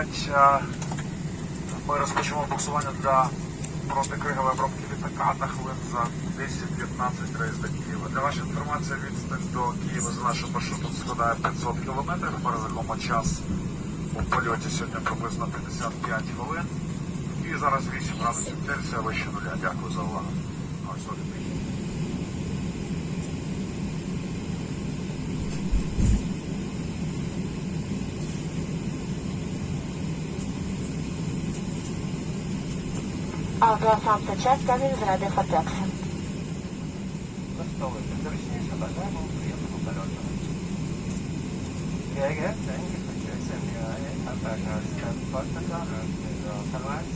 5 ми розпочнемо буксування для протикригової обробки літака та хвилин за 10-15 рейс до Києва. Для вашої інформації, відстань до Києва за нашим маршрутом складає 500 км. Ми розраховуємо час у польоті сьогодні приблизно 55 хвилин. І зараз 8 градусів Цельсія вище нуля. Дякую за увагу. Ось один. Авіасамка Ческанін з Ради Фотекси. Костовий, зручніше бажаємо приємного польоту. Sehr geehrte Enkelverkehrs Transporter and Salvage.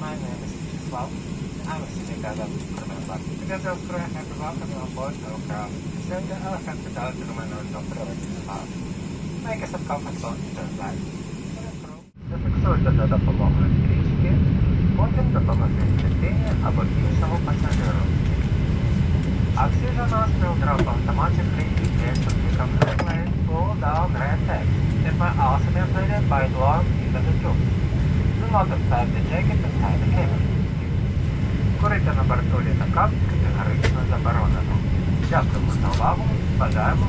My name is Vyacheslav. I'm a senior guide of Kremenbach. Together with Korea, I welcome you on board our craft. Send the elephant fidelity to my North of Privacy Make us a comfort zone in your life. Зафіксуйте за допомогою стрічки, Потім допоможіть дитині або іншому пасажиру. Nostril drop automatically begins to become regulate pull down red text. It may also be operated by long into the tube. Do not affect the jacket and the. Курити на борту літака категорично заборонено. Дякуємо за увагу. Бажаємо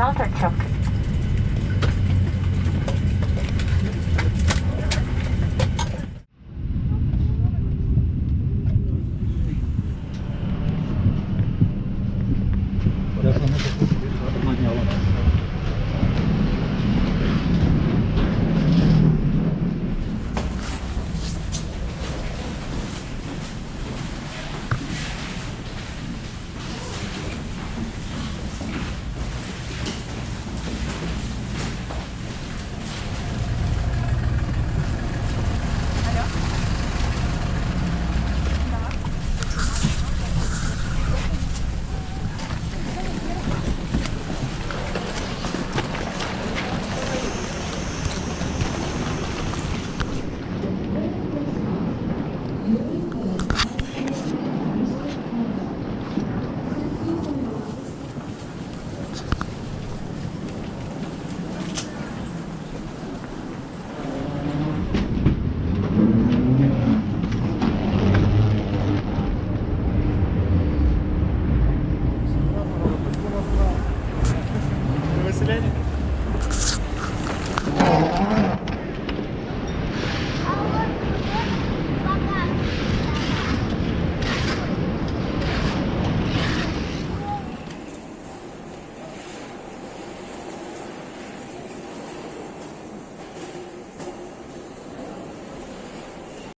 Alter çok